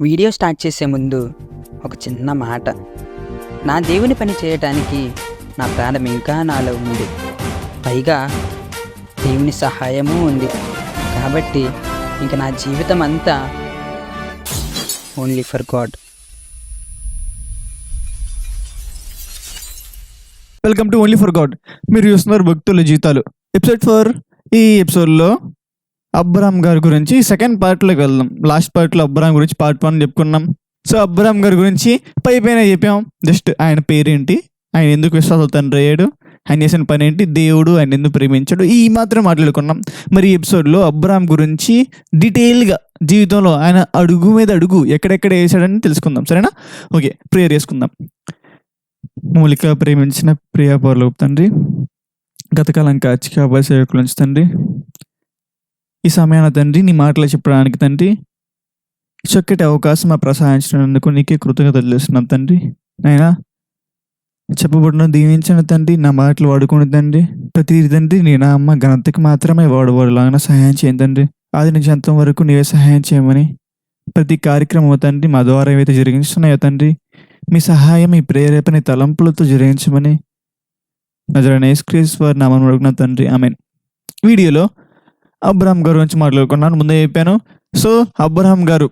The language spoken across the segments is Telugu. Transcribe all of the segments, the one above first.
వీడియో స్టార్ట్ చేసే ముందు ఒక చిన్న మాట. నా దేవుని పని చేయటానికి నా ప్రాణం ఇంకా నాలో ఉంది. పైగా దేవుని సహాయము ఉంది. కాబట్టి ఇంక నా జీవితం అంతా only for God welcome to only for God మీరు చూస్తున్నారు భక్తుల జీతాలు ఎపిసోడ్ ఫర్ ఈ ఎపిసోడ్లో అబ్రామ్ గారి గురించి సెకండ్ పార్ట్లోకి వెళ్దాం. లాస్ట్ పార్ట్లో అబ్రామ్ గురించి పార్ట్ వన్ చెప్పుకున్నాం. సో అబ్రామ్ గారి గురించి పై పైన చెప్పాం. జస్ట్ ఆయన పేరేంటి? ఆయన ఎందుకు విశ్వాస తండ్రి అయ్యాడు? ఆయన చేసిన పని ఏంటి? దేవుడు ఆయన ఎందుకు ప్రేమించాడు? ఈ మాత్రం మాట్లాడుకున్నాం. మరి ఈ ఎపిసోడ్లో అబ్రామ్ గురించి డీటెయిల్గా జీవితంలో ఆయన అడుగు మీద అడుగు ఎక్కడెక్కడ వేసాడని తెలుసుకుందాం. సరేనా? ఓకే ప్రేయర్ చేసుకుందాం. మూలిక ప్రేమించిన ప్రియా పౌర్లకు తండ్రి గతకాలం కాచి కాబోయే సేవకుల నుంచి తండ్రి ఈ సమయాన తండ్రి నీ మాటలు చెప్పడానికి తండ్రి చక్కటి అవకాశం ప్రసాదించినందుకు నీకే కృతజ్ఞతలు తెలుస్తున్నాం తండ్రి. నాయనా చెప్పబడిన దీవించిన తండ్రి నా మాటలు వాడుకుని తండ్రి ప్రతి తండ్రి నీ నా అమ్మ ఘనతకి మాత్రమే వాడబడలాగా సహాయం చేయండి తండ్రి. ఆది నుంచి అంతం వరకు నీవే సహాయం చేయమని ప్రతి కార్యక్రమం తండ్రి మా ద్వారా ఏవైతే జరిగించున్నాయో తండ్రి మీ సహాయం మీ ప్రేరేపణ తలంపులతో జరిగించమని నజరైన యేసుక్రీస్తు వారి నామం అడుగున తండ్రి. ఆమెన్. వీడియోలో అబ్రహాం గారు గురించి మాట్లాడుకున్నాను ముందే చెప్పాను. సో అబ్రహాం గారు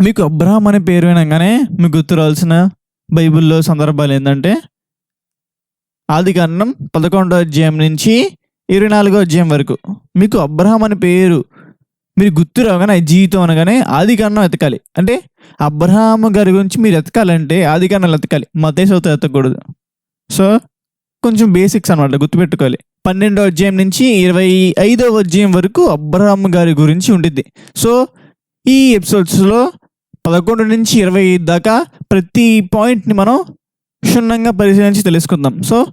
మీకు అబ్రహాం అనే పేరు వినగానే మీకు గుర్తు రావాల్సిన బైబిల్లో సందర్భాలు ఏంటంటే ఆది కారణం పదకొండో అధ్యాయం నుంచి ఇరవై నాలుగో అధ్యాయం వరకు మీకు అబ్రహాం అనే పేరు మీరు గుర్తు రాగానే జీవితం అనగానే ఆది కారణం ఎతకాలి అంటే అబ్రహాం గారి గురించి మీరు ఎతకాలంటే ఆది కారణాలు ఎతకాలి మతేశ్వత ఎతకూడదు సో కొంచెం బేసిక్స్ అనమాట గుర్తుపెట్టుకోవాలి. పన్నెండో అధ్యాయం నుంచి ఇరవై ఐదవ అధ్యాయం వరకు అబ్రహాం గారి గురించి ఉంటుంది సో ఈ ఎపిసోడ్స్లో పదకొండు నుంచి ఇరవై ఐదు దాకా ప్రతి పాయింట్ని మనం క్షుణ్ణంగా పరిశీలించి తెలుసుకుందాం. సో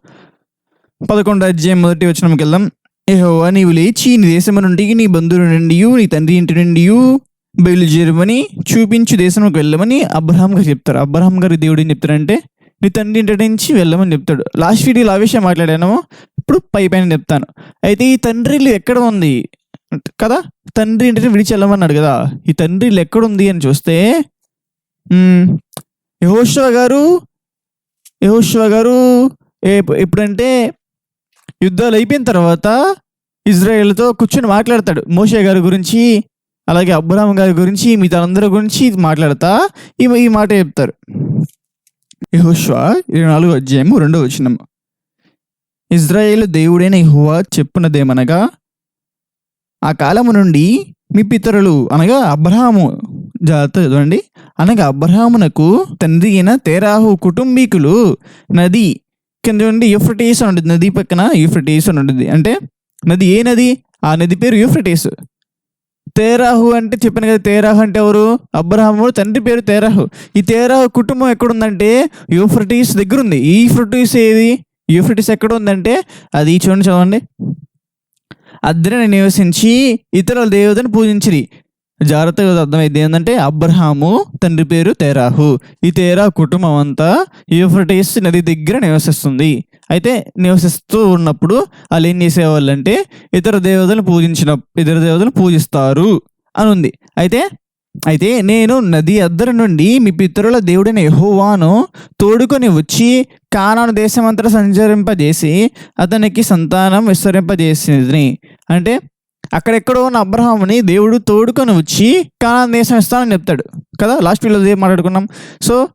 పదకొండు అధ్యాయం మొదటి వచ్చినకి వెళ్దాం ఏహోవా నీవు లేచి నీ దేశము నుండి నీ బంధువుల నుండి నీ తండ్రి ఇంటి నుండి బయలుదేరమని చూపించు దేశంలోకి వెళ్ళమని అబ్రహాం గారు చెప్తారు. అబ్రహాం గారి దేవుడు ఏం చెప్తారంటే నీ తండ్రి ఇంటి నుంచి వెళ్ళమని చెప్తాడు. లాస్ట్ వీడియోలో ఆ విషయం మాట్లాడాను. ఇప్పుడు పై పైన చెప్తాను. అయితే ఈ తండ్రి ఇల్లు ఎక్కడ ఉంది? కదా? తండ్రి ఇంటిని విడిచి వెళ్ళమన్నాడు కదా. ఈ తండ్రి ఇల్లు ఎక్కడ ఉంది అని చూస్తే యహోశ్వ గారు యహోశ్వ గారు ఎప్పుడంటే యుద్ధాలు అయిపోయిన తర్వాత ఇజ్రాయేల్తో కూర్చొని మాట్లాడతాడు. మోషే గారి గురించి అలాగే అబ్రాహం గారి గురించి మిగతా అందరి గురించి మాట్లాడతా ఈ ఈ మాట చెప్తారు. యహోశ్వ ఇరవై నాలుగు అధ్యాయము రెండో వచనం ఇజ్రాయేల్ దేవుడైన హువా చెప్పినదేమనగా ఆ కాలము నుండి మీ పితరులు అనగా అబ్రహాము జాత చూడండి. అనగా అబ్రహామునకు తండ్రి అయిన తేరాహు కుటుంబీకులు నది కింద నుండి యూఫ్రటీస్ అని ఉంటుంది నది పక్కన యూఫ్రటీస్ అని ఉంటుంది అంటే నది ఏ నది? ఆ నది పేరు యూఫ్రటీస్. తేరాహు అంటే చెప్పాను కదా తేరాహు అంటే ఎవరు? అబ్రహాము. తండ్రి పేరు తేరాహు. ఈ తేరాహు కుటుంబం ఎక్కడుందంటే యూఫ్రటీస్ దగ్గర ఉంది ఈ యూఫ్రటీస్ ఏది? యూఫ్రిటిస్ ఎక్కడ ఉందంటే అది చూడండి చదవండి అద్దరిని నివసించి ఇతరుల దేవతను పూజించిరి. జాగ్రత్తగా అర్థమైంది. ఏంటంటే అబ్రహాము తండ్రి పేరు తేరాహు. ఈ తేరా కుటుంబం అంతా యూఫ్రటీస్ నది దగ్గర నివసిస్తుంది. అయితే నివసిస్తూ ఉన్నప్పుడు వాళ్ళు ఏం చేసేవాళ్ళు అంటే ఇతర దేవతలు పూజించిన ఇతర దేవతలు పూజిస్తారు అని ఉంది అయితే అయితే నేను నది అద్దరి నుండి మీ పితరుల దేవుడైన యహోవాను తోడుకొని వచ్చి కానాను దేశమంతా సంచరింపజేసి అతనికి సంతానం విస్తరింపజేసింది అంటే అక్కడెక్కడో ఉన్న అబ్రహాముని దేవుడు తోడుకొని వచ్చి కానాన్ దేశం ఇస్తానని చెప్తాడు. కదా? లాస్ట్ వీళ్ళు అదే మాట్లాడుకున్నాం? సో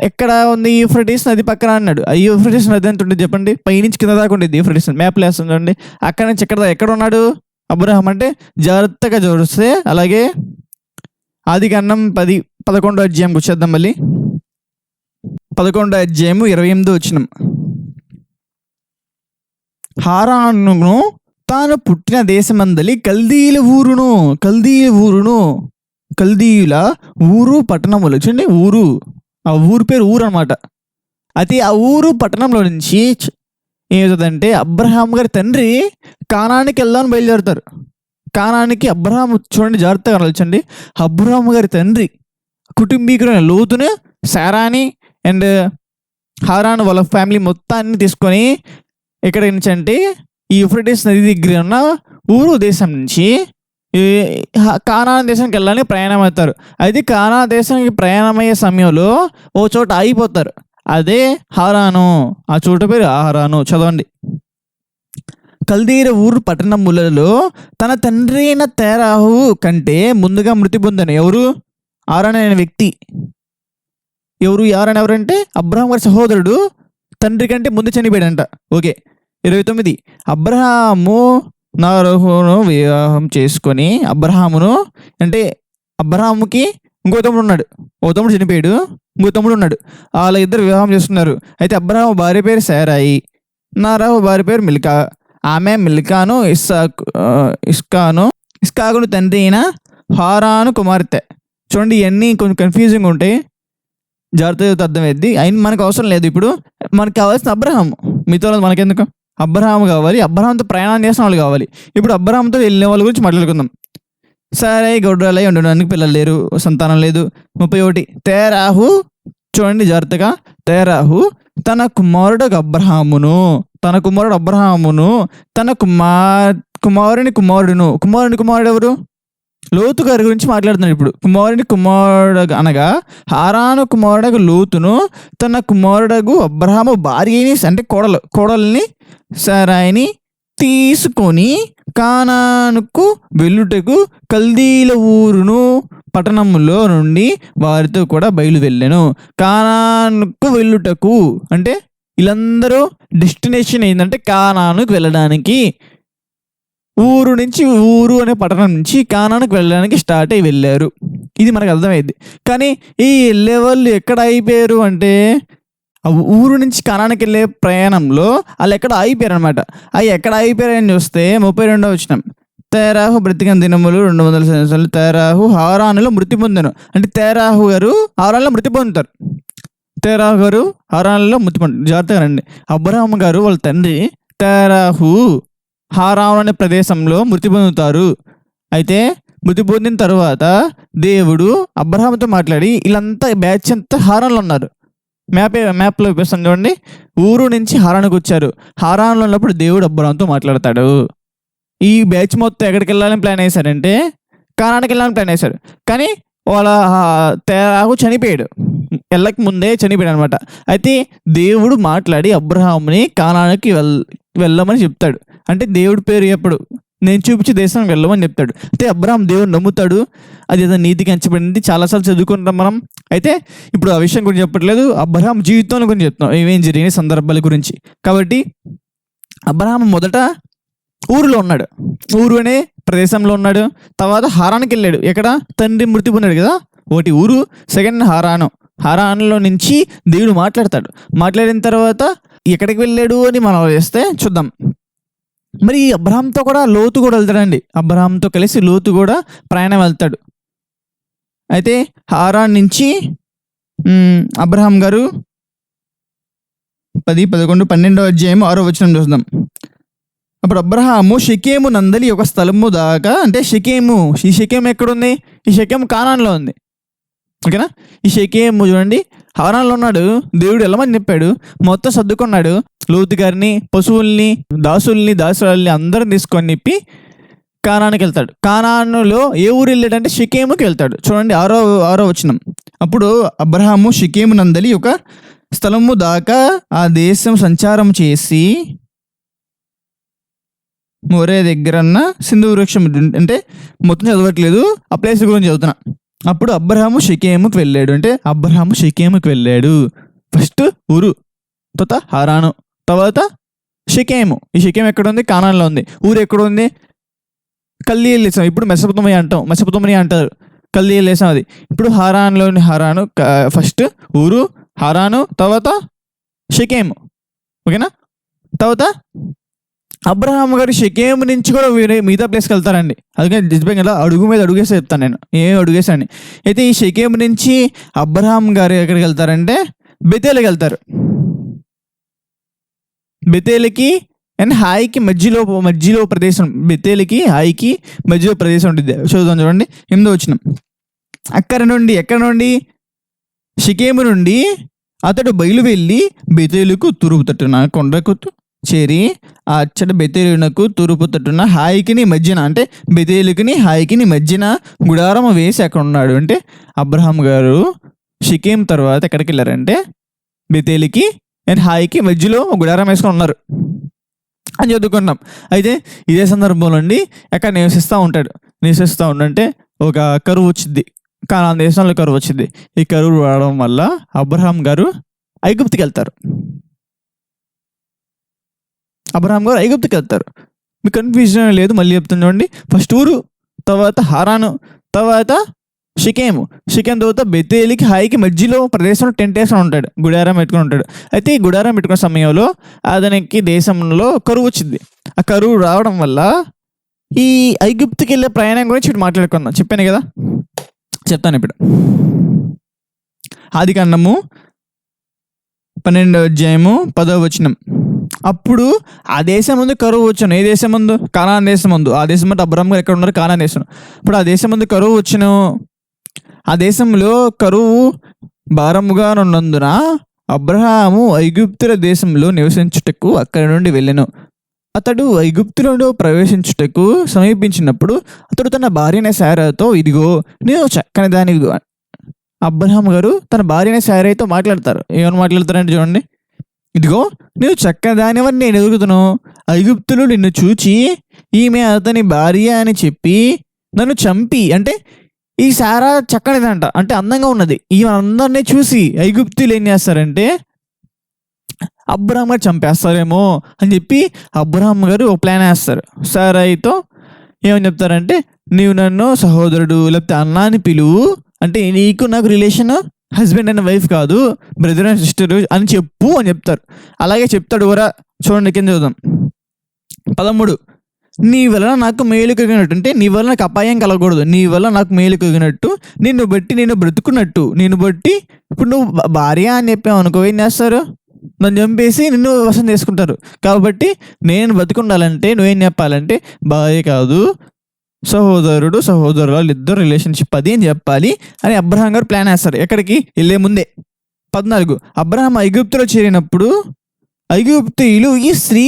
ఎక్కడ ఉంది యూఫ్రటీస్ నది పక్కన అన్నాడు. ఆ యూఫ్రటీస్ నది ఎంత ఉంటుంది చెప్పండి? పైనుంచి కింద దాకా ఉండేది యూఫ్రటీస్ మ్యాప్లు వేస్తుంది చూడండి. అక్కడ నుంచి ఎక్కడ ఎక్కడ ఉన్నాడు అబ్రహం? అంటే జాగ్రత్తగా చూస్తే అలాగే ఆది కన్నం పది పదకొండో అధ్యాయంకి వచ్చేద్దాం మళ్ళీ. పదకొండో అధ్యాయము ఇరవై ఎనిమిదో వచ్చినాం హారాను తాను పుట్టిన దేశమందలి కల్దీల ఊరును కల్దీల ఊరును కల్దీయుల ఊరు పట్టణములు. చూడండి ఊరు. ఆ ఊరు పేరు ఊరు అనమాట అయితే ఆ ఊరు పట్టణంలో నుంచి ఏమవుతుందంటే అబ్రహాం గారి తండ్రి కానానికి వెళ్దామని బయలుదేరుతారు. కానానికి అబ్రహాం చూడండి జాగ్రత్తగా ఆలోచించండి. అబ్రహాం గారి తండ్రి కుటుంబీకులైన లోతును సారాని అండ్ హారాన్ వాళ్ళ ఫ్యామిలీ మొత్తాన్ని తీసుకొని ఎక్కడి నుంచి అంటే ఈ యూఫ్రటీస్ నది దగ్గర ఉన్న ఊరు దేశం నుంచి కానా దేశానికి వెళ్ళాలని ప్రయాణం అవుతారు. అయితే కానా దేశానికి ప్రయాణమయ్యే సమయంలో ఓ చోట ఆగిపోతారు. అదే హారాను. ఆ చోట పేరు ఆహారాను. చదవండి. కల్దీర ఊరు పట్టణములలో తన తండ్రి అయిన తేరాహు కంటే ముందుగా మృతి పొందాను. ఎవరు? ఆరానైన వ్యక్తి. ఎవరు? ఆరాన్ ఎవరంటే? అబ్రహాం గారి సహోదరుడు. తండ్రి కంటే ముందు చనిపోయాడంట. ఓకే. ఇరవై తొమ్మిది. అబ్రహాము నారహును వివాహం చేసుకొని అబ్రహామును అంటే అబ్రహాముకి ఇంకో తమ్ముడు ఉన్నాడు. ఓ తమ్ముడు చనిపోయాడు. ఇంకో తమ్ముడు ఉన్నాడు. వాళ్ళ ఇద్దరు వివాహం చేస్తున్నారు అయితే అబ్రహాము భార్య పేరు సారాయి నారాహు భార్య పేరు మిల్కా. ఆమె మిల్కాను ఇస్సాకు ఇస్కాను ఇస్కాకును తండ్రి అయిన హారాను కుమార్తె. చూడండి ఇవన్నీ కొంచెం కన్ఫ్యూజింగ్ ఉంటాయి. జాగ్రత్తగా అర్థమైద్ది. అయిన మనకు అవసరం లేదు ఇప్పుడు. మనకు కావాల్సిన అబ్రహాం మీతో మనకెందుకు? అబ్రహాం కావాలి. అబ్రహాంతో ప్రయాణం చేసిన వాళ్ళు కావాలి. ఇప్పుడు అబ్రహాంతో వెళ్ళిన వాళ్ళ గురించి మాట్లాడుకుందాం. సరే గౌడ్రాలై ఉండడానికి పిల్లలు లేరు. సంతానం లేదు. ముప్పై ఒకటి. తేరాహు. చూడండి జాగ్రత్తగా. తేరాహు. తన కుమారుడు అబ్రహామును తన కుమారుడు అబ్రహామును తన కుమార్ కుమారుని కుమారుడును. కుమారుని కుమారుడు ఎవరు? లోతు గారి గురించి మాట్లాడుతున్నాడు ఇప్పుడు. కుమారుని కుమారుడు అనగా హారాను కుమారుడు లోతును తన కుమారుడగు అబ్రహాము భార్యని అంటే కోడలు కోడల్ని సరాయిని తీసుకొని కానానుకు వెల్లుటకు కల్దీల ఊరును పట్టణములో నుండి వారితో కూడా బయలు వెళ్ళాను కానానుకు వెళ్ళుటకు అంటే వీళ్ళందరూ డెస్టినేషన్ ఏంటంటే కానానుకు వెళ్ళడానికి. ఊరు నుంచి ఊరు అనే పట్టణం నుంచి కానానికి వెళ్ళడానికి స్టార్ట్ అయ్యి వెళ్ళారు. ఇది మనకు అర్థమైంది. కానీ ఈ వెళ్ళే వాళ్ళు ఎక్కడ అయిపోయారు అంటే ఊరు నుంచి కానానికి వెళ్ళే ప్రయాణంలో వాళ్ళు ఎక్కడ ఆగిపోయారు అనమాట అవి ఎక్కడ ఆగిపోయారని చూస్తే ముప్పై రెండో వచ్చినాం తేరాహు బ్రతికిన దినములు రెండు వందల సంవత్సరాలు. తేరాహు హారానులో మృతి పొందను. అంటే తేరాహు గారు హారాన్లో మృతి పొందుతారు. తేరాహు గారు హారాన్లో మృతి పొందారు జాగ్రత్తగా రండి. అబ్రహాం గారు వాళ్ళ తండ్రి తేరాహు హారాన్ అనే ప్రదేశంలో మృతి పొందుతారు. అయితే మృతి పొందిన తర్వాత దేవుడు అబ్రహాంతో మాట్లాడి వీళ్ళంతా బ్యాచ్ అంతా హారాన్లో ఉన్నారు. మ్యాప్ మ్యాప్లో చూపిస్తాను చూడండి. ఊరు నుంచి హారానికి వచ్చారు. హారాన్లో ఉన్నప్పుడు దేవుడు అబ్రహాంతో మాట్లాడతాడు. ఈ బ్యాచ్ మొత్తం ఎక్కడికి వెళ్ళాలని ప్లాన్ వేశారంటే కానానికి వెళ్ళాలని ప్లాన్ వేశారు. కానీ వాళ్ళ తేరాకు చనిపోయాడు. వెళ్ళక ముందే చనిపోయాడు అనమాట అయితే దేవుడు మాట్లాడి అబ్రహాంని కానానికి వెల్ వెళ్ళమని చెప్తాడు. అంటే దేవుడి పేరు ఎప్పుడు? నేను చూపించే దేశం వెళ్ళమని చెప్తాడు. అయితే అబ్రహాం దేవుడు నమ్ముతాడు. అది ఏదో నీతికి ఎంచబడింది చాలాసార్లు చదువుకుంటాం మనం. అయితే ఇప్పుడు ఆ విషయం గురించి చెప్పట్లేదు. అబ్రహాం జీవితంలో గురించి చెప్తున్నాం. ఏమేం జరిగిన సందర్భాల గురించి. కాబట్టి అబ్రహాం మొదట ఊరిలో ఉన్నాడు. ఊరు అనే ప్రదేశంలో ఉన్నాడు. తర్వాత హారానికి వెళ్ళాడు. ఎక్కడ? తండ్రి మృతి పొందాడు కదా? ఒకటి ఊరు సెకండ్ హారాను. హారాన్లో నుంచి దేవుడు మాట్లాడతాడు. మాట్లాడిన తర్వాత ఎక్కడికి వెళ్ళాడు అని మనం వేస్తే చూద్దాం. మరి ఈ అబ్రహాంతో కూడా లోతు కూడా వెళ్తాడండి. అబ్రహాంతో కలిసి లోతు కూడా ప్రయాణం వెళ్తాడు. అయితే హారాన్ నుంచి అబ్రహాం గారు పది పదకొండు పన్నెండో అధ్యాయం ఆరో వచనం చూద్దాం. అప్పుడు అబ్రహాము షకేము నందలి ఒక స్థలము దాకా అంటే షకేము ఈ షకేము ఎక్కడుంది? ఈ షకేము కానాన్లో ఉంది. ఓకేనా? ఈ షకేము చూడండి హారాన్లో ఉన్నాడు దేవుడు వెళ్ళమని చెప్పాడు? మొత్తం సర్దుకున్నాడు. లోతు గారిని పశువుల్ని దాసుల్ని దాసురాల్ని అందరిని తీసుకొని నిప్పి కానానికి వెళ్తాడు. కానానులో ఏ ఊరు వెళ్ళాడంటే షికేముకి వెళ్తాడు. చూడండి ఆరో ఆరో వచనం. అప్పుడు అబ్రహాము షికేము నందలి ఒక స్థలము దాకా ఆ దేశం సంచారం చేసి మోరే దగ్గరన్న సింధు వృక్షం అంటే మొత్తం చదవట్లేదు. ఆ ప్లేస్ గురించి చదువుతున్నా. అప్పుడు అబ్రహాము షికేముకి వెళ్ళాడు. అంటే అబ్రహాము షికేముకి వెళ్ళాడు. ఫస్ట్ ఊరు. తర్వాత హారాను. తర్వాత షికేము. ఈ షికేం ఎక్కడ ఉంది కానాన్లో ఉంది. ఊరు ఎక్కడ ఉంది కల్లీలేసాం ఇప్పుడు మెసపతమని అంటాం. మెసపతమని అంటారు. కల్లీలేసాం అది. ఇప్పుడు హారాన్లోని హారాను ఫస్ట్ ఊరు హారాను తర్వాత షికేము. ఓకేనా? తర్వాత అబ్రహాం గారు షకేమ్ నుంచి కూడా వేరే మిగతా ప్లేస్కి వెళ్తారండి. అందుకని నిజంగా ఇలా అడుగు మీద అడుగేసి చెప్తాను నేను. ఏం అడుగేసాను అయితే ఈ షకేము నుంచి అబ్రహాం గారు ఎక్కడికి వెళ్తారంటే బెతేలకి వెళ్తారు. బెతేలకి అండ్ హాయికి మధ్యలో మధ్యలో ప్రదేశం బెతేలకి హాయికి మధ్యలో ప్రదేశం ఉంటుంది. చూద్దాం చూడండి. ఎనిమిదో వచ్చిన అక్కడ నుండి ఎక్కడ నుండి? షికేము నుండి అతడు బయలు వెళ్ళి బెతేలుకు తురుగుతట్టు నా కొండకు చేరి ఆ అచ్చట బెతేలునకు తూర్పు తట్టున హాయికిని మధ్యన అంటే బెతేలుకిని హాయికిని మధ్యన గుడారం వేసి అక్కడ ఉన్నాడు అంటే అబ్రహాం గారు షికేం తర్వాత ఎక్కడికి వెళ్ళారంటే బెతేలికి అండ్ హాయికి మధ్యలో గుడారం వేసుకొని ఉన్నారు. అని చదువుకున్నాం అయితే ఇదే సందర్భంలో అండి ఎక్కడ నివసిస్తూ ఉంటాడు. నివసిస్తూ ఉండంటే ఒక కరువు వచ్చింది కానా దేశంలో కరువు వచ్చింది ఈ కరువు రావడం వల్ల అబ్రహాం గారు ఐగుప్తికి వెళ్తారు. అబ్రహాం గారు ఐగుప్తుకి వెళ్తారు. మీకు కన్ఫ్యూజన్ లేదు మళ్ళీ చెప్తాను ఫస్ట్ ఊరు తర్వాత హారాను తర్వాత షికేము. షికేమ్ తర్వాత బెతేలికి హాయికి మధ్యలో ప్రదేశంలో టెంట్ వేసుకుని ఉంటాడు. గుడారం పెట్టుకుని ఉంటాడు. అయితే ఈ గుడారం పెట్టుకున్న సమయంలో అతనికి దేశంలో కరువు వచ్చింది. ఆ కరువు రావడం వల్ల ఈ ఐగుప్తుకి వెళ్ళే ప్రయాణం గురించి ఇప్పుడు మాట్లాడుకుందాం. చెప్పాను కదా? చెప్తాను ఇప్పుడు. ఆది కాండము పన్నెండో అధ్యాయము పదో వచనం. అప్పుడు ఆ దేశం ముందు కరువు వచ్చాను. ఏ దేశం ముందు కానాన్ దేశం ముందు ఆ దేశం అంటే అబ్రహం గారు ఎక్కడ ఉన్నారు కానాన్ దేశం. ఇప్పుడు ఆ దేశం ముందు కరువు వచ్చాను. ఆ దేశంలో కరువు భారముగా ఉన్నందున అబ్రహాము ఐగుప్తుల దేశంలో నివసించుటకు అక్కడి నుండి వెళ్ళాను. అతడు ఐగుప్తులలో ప్రవేశించుటకు సమీపించినప్పుడు అతడు తన భార్యనే సారాతో ఇదిగో నేను చక్కని దాని అబ్రహాం గారు తన భార్యనే శారీతో మాట్లాడతారు. ఏమని మాట్లాడతారంటే చూడండి. ఇదిగో నువ్వు చక్కదానివని నేను ఎదుగుతును. ఐగుప్తులు నిన్ను చూచి ఈమె అతని భార్య అని చెప్పి నన్ను చంపి. అంటే ఈ సారా చక్కనిదంట. అంటే అందంగా ఉన్నది. ఈమె అందరినీ చూసి ఐగుప్తులు ఏం చేస్తారంటే అబ్రహం గారు చంపేస్తారేమో అని చెప్పి అబ్రహం గారు ఓ ప్లాన్ వేస్తారు. సారాయితో ఏమని చెప్తారంటే నీవు నన్ను సహోదరుడు లేకపోతే అన్నా అని పిలువు అంటే నీకు నాకు రిలేషన్ హస్బెండ్ అండ్ వైఫ్ కాదు బ్రదర్ అండ్ సిస్టర్ అని చెప్పు అని చెప్తారు. అలాగే చెప్తాడు కూడా. చూడండి కింద చూద్దాం పదమూడు. నీ వలన నాకు మేలు కలిగినట్టు అంటే నీ వల్ల నాకు అపాయం కలగకూడదు. నీ వల్ల నాకు మేలు కలిగినట్టు నిన్ను బట్టి నేను బ్రతుకున్నట్టు నిన్ను బట్టి ఇప్పుడు నువ్వు భార్య అని చెప్పావు అనుకో ఏం చేస్తారు? నన్ను చంపేసి నిన్ను వసం చేసుకుంటారు. కాబట్టి నేను బతుకుండాలంటే నువ్వేం చెప్పాలంటే భార్య కాదు సహోదరుడు సహోదరులు ఇద్దరు రిలేషన్షిప్ అది అని చెప్పాలి అని అబ్రహాం గారు ప్లాన్ వేస్తారు ఎక్కడికి? వెళ్ళే ముందే. పద్నాలుగు. అబ్రహాం ఐగుప్తులో చేరినప్పుడు ఐగుప్తీయులు ఈ స్త్రీ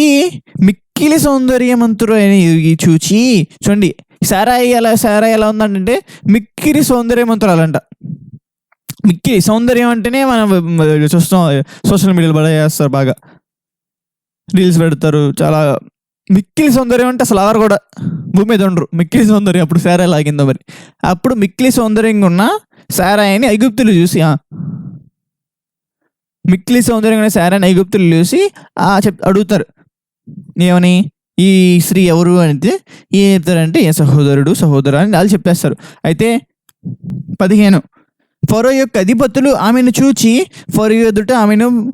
మిక్కిలి సౌందర్యమంతుడు అని చూచి చూడండి సారాయి ఎలా సారాయి ఎలా ఉందంటే మిక్కిలి సౌందర్యమంతురాలంట. మిక్కిలి సౌందర్యం అంటేనే మనం చూస్తాం సోషల్ మీడియాలో బాగా చేస్తారు బాగా. రీల్స్ పెడతారు చాలా మిక్కిలి సౌందర్యం అంటే అసలు ఎవరు కూడా. భూమి మీద ఉండరు. మిక్కిలి సౌందర్యం అప్పుడు సారా లాగిందో మరి. అప్పుడు మిక్కిలి సౌందర్యంగా ఉన్న సారాయిని ఐగుప్తులు చూసి మిక్లీ మిక్కిలి సౌందర్యంగా ఉన్న సారాయిని ఐగుప్తులు చూసి ఆ చెప్ అడుగుతారు. ఏమని? ఈ స్త్రీ ఎవరు అంటే ఏం చెప్తారంటే ఏ సహోదరుడు సహోదరు అని వాళ్ళు చెప్పేస్తారు. అయితే పదిహేను. ఫరో యొక్క అధిపతులు ఆమెను చూచి ఫరో ఎదుట ఆమెను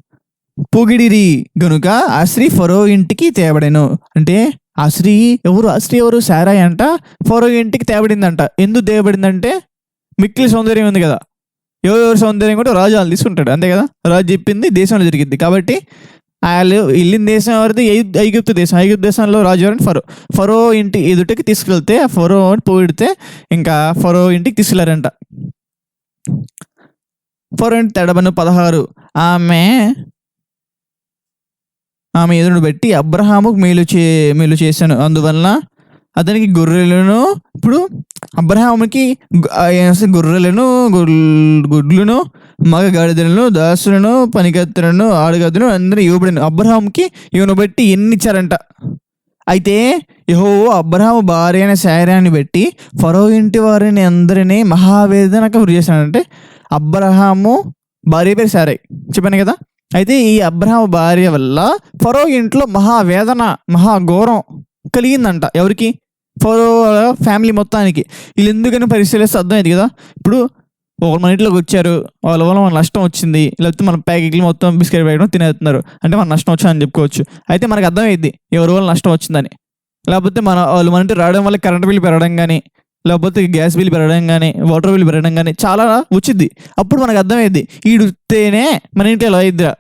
పొగిడిరి గనుక ఆ స్త్రీ ఫరో ఇంటికి తేబడెను. అంటే ఆ స్త్రీ ఎవరు? ఆ స్త్రీ ఎవరు? సారాయి అంట. ఫరో ఇంటికి తేబడిందంట. ఎందుకు తేబడిందంటే మిక్కిలి సౌందర్యం ఉంది కదా. ఎవరెవరు సౌందర్యం కూడా రాజు వాళ్ళు తీసుకుంటాడు. అంతే కదా? రాజు చెప్పింది దేశంలో జరిగింది. కాబట్టి వాళ్ళు వెళ్ళిన దేశం ఎవరిది? ఐగుప్తు దేశం. ఐగుప్తు దేశంలో రాజు ఎవరంటే ఫరో. ఫరో ఇంటి ఎదుటికి తీసుకెళ్తే ఆ ఫరో అని పోయిడితే ఇంకా ఫరో ఇంటికి తీసుకెళ్ళారంట. ఫరో ఇంటి తడబను పదహారు. ఆమె ఆమె ఎదురును బట్టి అబ్రహాముకు మేలు చే మేలు చేశాను. అందువలన అతనికి గొర్రెలను ఇప్పుడు అబ్రహాముకి గొర్రెలను గుడ్లను మగ గాడిదలను దాసులను పనికత్తులను ఆడగద్దులను అందరూ ఇవ్వబడిన అబ్రహాంకి ఇవను బట్టి ఎన్ని ఇచ్చారంట అయితే యహో అబ్రహాము భార్య అయిన శారాన్ని బట్టి ఫరో ఇంటి వారిని అందరినీ మహావేదనకు గురి చేశాడంటే అబ్రహాము భార్య పేరు సారై చెప్పాను కదా? అయితే ఈ అబ్రహాం భార్య వల్ల ఫరో ఇంట్లో మహావేదన మహాఘోరం కలిగిందంట. ఎవరికి? ఫరో ఫ్యామిలీ మొత్తానికి. వీళ్ళు ఎందుకని పరిశీలిస్తే అర్థమైంది కదా. ఇప్పుడు ఒకరు మన ఇంట్లోకి వచ్చారు. వాళ్ళ వల్ల మన నష్టం వచ్చింది. లేకపోతే మన ప్యాకెట్లు మొత్తం బిస్కెట్ ప్యాకెట్ తినేస్తున్నారు. అంటే మన నష్టం వచ్చిందని చెప్పుకోవచ్చు. అయితే మనకు అర్థమైంది ఎవరి వల్ల నష్టం వచ్చిందని. లేకపోతే మన వాళ్ళు మన ఇంటికి రావడం వల్ల కరెంట్ బిల్ పెరగడం కానీ లేకపోతే గ్యాస్ బిల్ పెరగడం కానీ వాటర్ బిల్ పెరగడం కానీ చాలా వచ్చింది అప్పుడు మనకు అర్థమైంది ఈడుతేనే మన ఇంటి ఎలా అయిద్దిరా.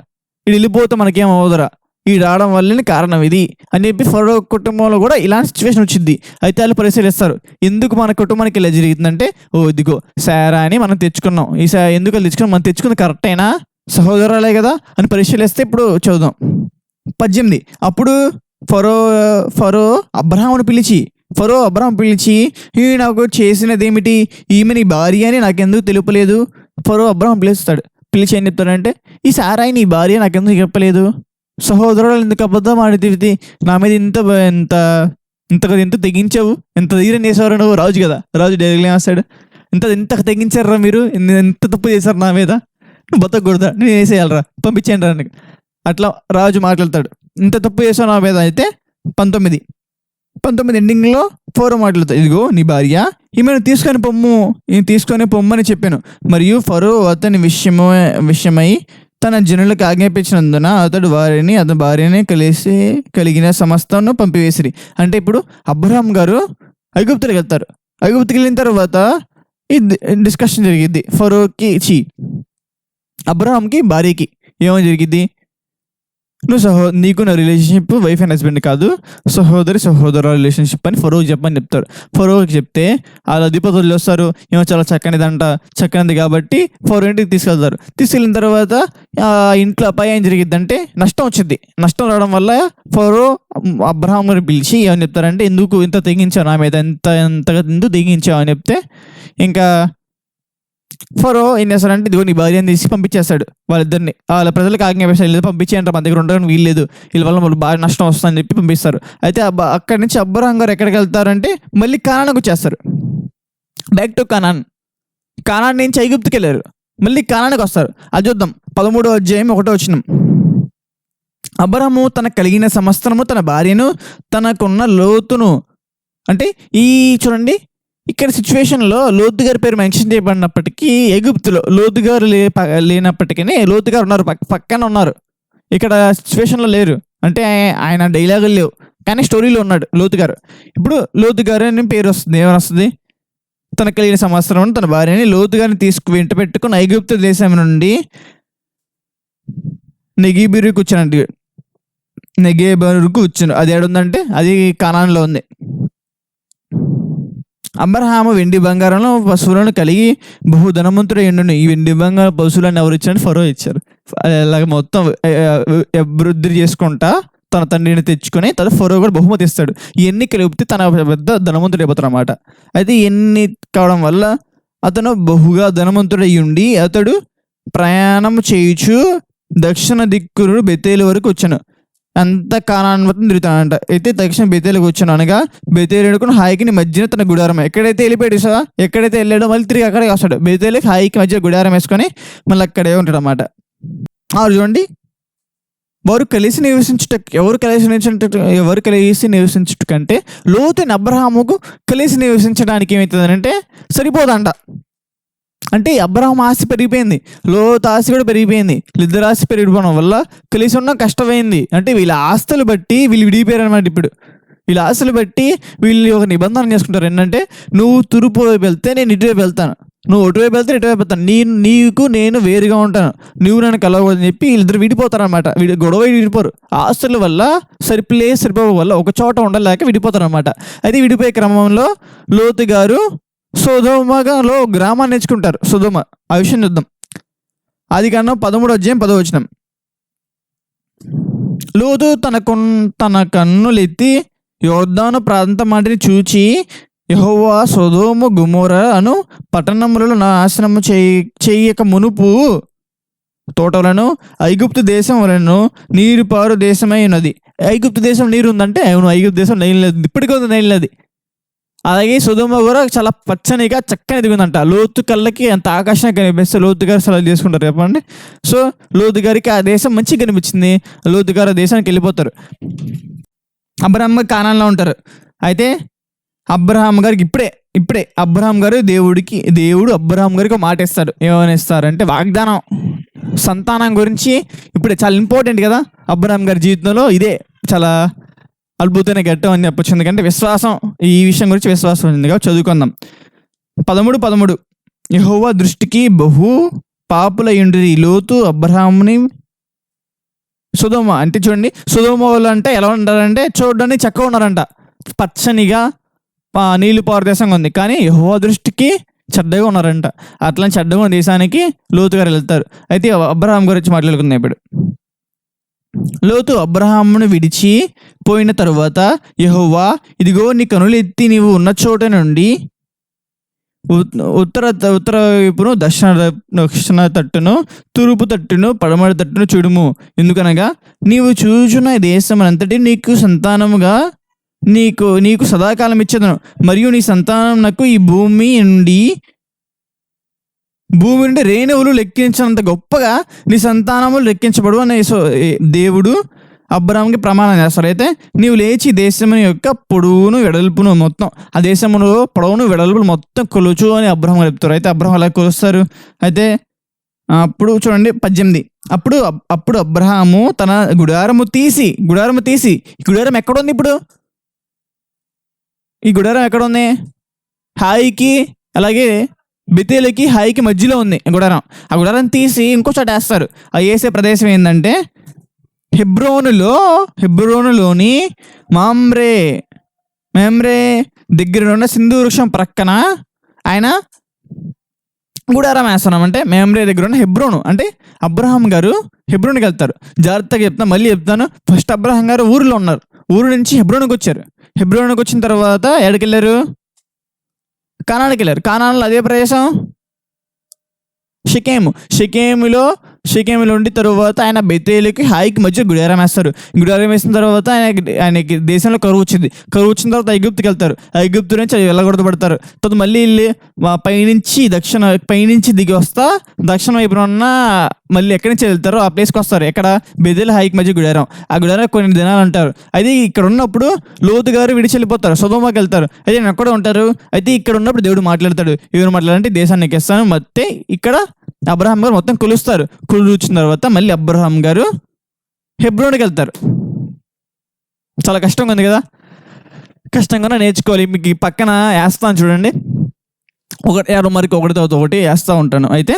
ఈడు వెళ్ళిపోతే మనకేం అవ్వదురా. ఈ రావడం వల్లనే కారణం ఇది అని చెప్పి ఫరో కుటుంబంలో కూడా ఇలాంటి సిచ్యువేషన్ వచ్చింది అయితే వాళ్ళు పరిశీలిస్తారు ఎందుకు మన కుటుంబానికి ఇలా జరిగిందంటే ఓ ఇదిగో సారా అని మనం తెచ్చుకున్నాం. ఈ సా ఎందుకు వాళ్ళు తెచ్చుకున్నాం? మనం తెచ్చుకుంది కరెక్టేనా సహోదరాలే కదా అని పరిశీలిస్తే ఇప్పుడు చదుదాం పద్దెనిమిది అప్పుడు ఫరో ఫరో అబ్రహామును పిలిచి ఫరో అబ్రహాం పిలిచి ఈ నాకు చేసినదేమిటి? ఈమె నీ భార్య అని నాకెందుకు తెలుపలేదు? ఫరో అబ్రహాం పిలుస్తాడు. పిలిచి ఏం చెప్తాడంటే ఈ సారాయి నీ భార్య నాకెందుకు చెప్పలేదు? సహోదరుడు ఎందుకు అబద్ధం ఆడితే? నా మీద ఇంత ఎంత ఇంత ఎంత తెగించావు? ఎంత ధైర్యం చేసేవారు నువ్వు? రాజు కదా. రాజు డైరెక్ట్గా వేస్తాడు ఇంత ఎంత తెగించారా మీరు? ఎంత తప్పు చేశారు నా మీద? నువ్వు బతకూడదా నేను వేసేయాలరా పంపించండి రా నీకు. అట్లా రాజు మాట్లాడతాడు. ఇంత తప్పు చేసావు నా మీద అయితే పంతొమ్మిది. పంతొమ్మిది ఎండింగ్లో ఫోరో మాటలతో ఇదిగో నీ భార్య ఈమెను తీసుకొని పొమ్ము ఈయన తీసుకొని పొమ్మని చెప్పాను. మరియు ఫరో అతని విషయము విషయమై తన జనులకు ఆజ్ఞాపించినందున అతడు వారిని అతని భార్యని కలిసి కలిగిన సమస్తను పంపివేసిరి. అంటే ఇప్పుడు అబ్రహాం గారు ఐగుప్తులకు వెళ్తారు. ఐగుప్తుకి వెళ్ళిన తర్వాత ఈ డిస్కషన్ జరిగింది ఫరోకి చీ అబ్రహాంకి భార్యకి ఏమో జరిగింది నువ్వు సహో నీకు నా రిలేషన్షిప్ వైఫ్ అండ్ హస్బెండ్ కాదు సహోదరి సహోదరు రిలేషన్షిప్ అని ఫరోకి చెప్పని చెప్తారు ఫరోకి చెప్తే వాళ్ళ అధిపతులు వస్తారు ఏమో చాలా చక్కనిదంట చక్కనిది కాబట్టి ఫరో ఇంటికి తీసుకెళ్తారు. తీసుకెళ్ళిన తర్వాత ఆ ఇంట్లో అపాయం ఏం జరిగిద్దంటే నష్టం వచ్చింది నష్టం రావడం వల్ల ఫరో అబ్రహాం పిలిచి ఏమని చెప్తారంటే ఎందుకు ఇంత తెగించావు నా మీద? ఎంత ఎంతగా ఎందుకు తెగించావు? అని చెప్తే ఇంకా ఫరో ఏం చేస్తాడంటే ఇదిగో నీ భార్యని తీసి పంపించేస్తాడు వాళ్ళిద్దరిని. వాళ్ళ ప్రజలకు ఆజ్ఞాపిస్తాడు లేదు పంపించేయంటారు మన దగ్గర ఉండడానికి వీల్లేదు. వీళ్ళ వల్ల వాళ్ళు బాగా నష్టం వస్తుందని చెప్పి పంపిస్తారు. అయితే అక్కడి నుంచి అబ్బరాం గారు ఎక్కడికి వెళ్తారంటే మళ్ళీ కానానికి వచ్చేస్తారు. బ్యాక్ టు కనాన్ కానాన్ నుంచి ఐగుప్తుకి వెళ్ళారు. మళ్ళీ కానానికి వస్తారు. అది చూద్దాం. పదమూడో అధ్యాయం ఒకటో వచ్చినాం అబ్రహము తన కలిగిన సమస్తము తన భార్యను తనకున్న లోతును అంటే ఈ చూడండి ఇక్కడ సిచ్యువేషన్లో లోతు గారి పేరు మెన్షన్ చేయబడినప్పటికీ ఎగుప్తులో లోతు గారు లే లేనప్పటికీ లోతు గారు ఉన్నారు పక్క పక్కన ఉన్నారు. ఇక్కడ సిచ్యువేషన్లో లేరు. అంటే ఆయన డైలాగులు లేవు. కానీ స్టోరీలో ఉన్నాడు లోతు గారు. ఇప్పుడు లోతు గారు అని పేరు వస్తుంది. ఏమని వస్తుంది? తన కలిగిన సంవత్సరం తన భార్యని లోతు గారిని తీసుకు వెంట పెట్టుకుని ఐగుప్తు దేశం నుండి నెగిబిరుకు వచ్చానండి నెగేబరుకు వచ్చాను అది ఏడుందంటే అది కానాన్లో ఉంది. అబ్రహాము వెండి బంగారంలో పశువులను కలిగి బహు ధనవంతుడు ఎండును ఈ వెండి బంగారం పశువులను ఎవరు ఇచ్చారని ఫరో ఇచ్చారు. అలాగ మొత్తం అభివృద్ధి చేసుకుంటా తన తండ్రిని తెచ్చుకొని తన ఫరో కూడా బహుమతి ఇస్తాడు. ఇవన్నీ కలిపితే తన పెద్ద ధనవంతుడు అయిపోతాడు అనమాట అయితే ఇవన్నీ కావడం వల్ల అతను బహుగా ధనవంతుడై ఉండి అతడు ప్రయాణం చేయుచు దక్షిణ దిక్కును బెతేలు వరకు వచ్చాను. అంత కానాన్వతం తిరుగుతానంట అయితే దక్షిణ బెతేలకు వచ్చాను అనగా బెతేలు ఎడుకుని హాయికి మధ్యన తన గుడారం ఎక్కడైతే వెళ్ళిపోయాడు సార్ ఎక్కడైతే వెళ్ళాడో మళ్ళీ తిరిగి అక్కడే వస్తాడు. బెతేలకి హాయికి మధ్య గుడారం వేసుకొని మళ్ళీ అక్కడే ఉంటాడు అనమాట చూడండి. వారు కలిసి నివసించుట ఎవరు కలిసి నివసించట ఎవరు కలిసి నివసించుట కంటే లోతైన అబ్రహాముకు కలిసి నివసించడానికి ఏమవుతుందంటే సరిపోదంట. అంటే అబ్రహం ఆశ పెరిగిపోయింది లోతు ఆశ కూడా పెరిగిపోయింది ఇద్దరు ఆశ పెరిగిపోవడం వల్ల కలిసి ఉన్న కష్టమైంది. అంటే వీళ్ళ ఆస్తులు బట్టి వీళ్ళు విడిపోయారు అనమాట ఇప్పుడు. వీళ్ళ ఆస్తులు బట్టి వీళ్ళు ఒక నిబంధన చేసుకుంటారు. ఏంటంటే నువ్వు తూర్పు వైపు వెళ్తే నేను ఇటువైపు వెళ్తాను. నువ్వు అటువైపు వెళ్తే ఇటువైపు వెళ్తాను. నేను నీకు నేను వేరుగా ఉంటాను. నువ్వు నన్ను కలవకూడదని చెప్పి వీళ్ళిద్దరు విడిపోతారు అనమాట వీడి గొడవ విడిపోరు. ఆస్తుల వల్ల సరిప్లే సరిపోవ వల్ల ఒక చోట ఉండలేక విడిపోతారు అనమాట అయితే విడిపోయే క్రమంలో లోతు గారు సుధుమగలో గ్రామాన్ని నేర్చుకుంటారు. సుధుమ ఆ విషయం చూద్దాం. అది కన్నా పదమూడు అధ్యాయం పదో లోతు తన కొన్ తన కన్నులెత్తి యోర్ధాను ప్రాంతం వాటిని చూచి యహోవా సొదోము గుమోర అను పట్టణములలో నాశనము చేయ చేయక మునుపు తోటలను ఐగుప్తు దేశం వలను నీరు పారు దేశమై ఉన్నది. ఐగుప్తు దేశం నీరు ఉందంటే అవును ఐగుప్తు దేశం నీళ్ళు లేదు ఇప్పటికీ ఉంది నీళ్ళు లేదు అలాగే సుధుమ కూడా చాలా పచ్చనిగా చక్కని ఎదిగిందంట లోతు కళ్ళకి అంత ఆకాశం కనిపిస్తే లోతు గారు సెలవు చేసుకుంటారు చెప్పండి. సో లోతు గారికి ఆ దేశం మంచిగా కనిపించింది. లోతు గారు ఆ దేశానికి వెళ్ళిపోతారు. అబ్రహం గారు ఉంటారు. అయితే అబ్రహాం గారికి ఇప్పుడే ఇప్పుడే అబ్రహాం గారు దేవుడికి దేవుడు అబ్రహాం గారికి మాట ఇస్తారు ఏమని ఇస్తారంటే వాగ్దానం. సంతానం గురించి ఇప్పుడే చాలా ఇంపార్టెంట్ కదా. అబ్రహాం గారి జీవితంలో ఇదే చాలా అద్భుతమైన ఘట్టం అని చెప్పొచ్చు. ఎందుకంటే విశ్వాసం ఈ విషయం గురించి విశ్వాసం ఉంది కాబట్టి చదువుకుందాం. పదమూడు పదమూడు. యహోవా దృష్టికి బహు పాపుల ఇండ్రి లోతు అబ్రహాముని సుధోమ. అంటే చూడండి సుధోమ వాళ్ళు అంటే ఎలా ఉంటారంటే చూడడానికి చక్కగా ఉన్నారంట. పచ్చనిగా ఆ, నీళ్ళు పారదేశంగా ఉంది. కానీ యహోవా దృష్టికి చెడ్డగా ఉన్నారంట. అట్లా చెడ్డగా ఉన్న దేశానికి లోతుగా వెళ్తారు. అయితే అబ్రహాం గురించి మాట్లాడుకుందాం ఇప్పుడు. లోతు అబ్రహామును విడిచి పోయిన తరువాత యహోవా ఇదిగో నీ కనులు ఎత్తి నీవు ఉన్న చోట నుండి ఉత్తర ఉత్తర వైపును దక్షిణ దక్షిణ తట్టును తూర్పు తట్టును పడమర తట్టును చూడుము. ఎందుకనగా నీవు చూచున్న దేశం అంతటి నీకు సంతానముగా నీకు నీకు సదాకాలం ఇచ్చేదను మరియు నీ సంతానం నాకు ఈ భూమి నుండి భూమి నుండి రేణువులు లెక్కించినంత గొప్పగా నీ సంతానములు లెక్కించబడు అనే సో- దేవుడు అబ్రహంకి ప్రమాణం చేస్తారు. అయితే నీవు లేచి దేశం యొక్క పొడవును వెడల్పును మొత్తం ఆ దేశంలో పొడవును వెడల్పును మొత్తం కొలుచు అని అబ్రహం చెప్తారు. అయితే అబ్రహం అలా కొలుస్తారు? అయితే అప్పుడు చూడండి పద్దెనిమిది. అప్పుడు అప్పుడు అబ్రహాము తన గుడారము తీసి గుడారము తీసి ఈ గుడారం ఎక్కడ ఉంది ఇప్పుడు? ఈ గుడారం ఎక్కడ ఉంది హాయికి అలాగే బెతేలకి హైకి మధ్యలో ఉంది గుడారం. ఆ గుడారం తీసి ఇంకో చోట వేస్తారు. ఆ వేసే ప్రదేశం ఏంటంటే హెబ్రోనులో హెబ్రోనులోని మామ్రే మేమ్రే దగ్గర ఉన్న సింధు వృక్షం ప్రక్కన ఆయన గుడారం వేస్తున్నాం. అంటే మేమ్రే దగ్గర ఉన్న హెబ్రోను. అంటే అబ్రహాం గారు హెబ్రోన్కి వెళ్తారు. జాగ్రత్తగా చెప్తాను మళ్ళీ చెప్తాను. ఫస్ట్ అబ్రహాం గారు ఊరిలో ఉన్నారు. ఊరు నుంచి హెబ్రోన్కి వచ్చారు హెబ్రోన్కి వచ్చిన తర్వాత ఎక్కడికి వెళ్ళారు కనానికి వెళ్ళారు. కానాలో అదే ప్రదేశం? షికేము. షికేములో షికేమిలో ఉండి తరువాత ఆయన బెతేలికి హైక్ మధ్య గుడారం వేస్తారు. గుడారం వేసిన తర్వాత ఆయన ఆయనకి దేశంలో కరువు వచ్చింది. కరువు వచ్చిన తర్వాత ఐగుప్తుకి వెళ్తారు. ఐగుప్తు నుంచి వెళ్ళగొడత పడతారు. తర్వాత మళ్ళీ వెళ్ళి పైనుంచి దక్షిణ పైనుంచి దిగి వస్తా దక్షిణ వైపున ఉన్న మళ్ళీ ఎక్కడి నుంచి వెళ్తారో ఆ ప్లేస్కి వస్తారు. ఎక్కడ? బెదేలు హైక్ మధ్య గుడారం. ఆ గుడారం కొన్ని దినాలు అంటారు. అయితే ఇక్కడ ఉన్నప్పుడు లోతు గారు విడిచి వెళ్ళిపోతారు వెళ్తారు. అయితే ఎక్కడ ఉంటారు? అయితే ఇక్కడ ఉన్నప్పుడు దేవుడు మాట్లాడతాడు. ఎవరు మాట్లాడాలంటే దేశాన్ని ఎక్కిస్తాను. మొత్తం ఇక్కడ అబ్రహాం గారు మొత్తం కొలుస్తారు కొలుచిన తర్వాత మళ్ళీ అబ్రహాం గారు హెబ్రోన్కి వెళ్తారు చాలా కష్టంగా ఉంది కదా కష్టంగా నేర్చుకోవాలి మీకు పక్కన వేస్తాను చూడండి ఒకటి ఎవరు మరికి ఒకటి తర్వాత ఒకటి వేస్తూ ఉంటాను అయితే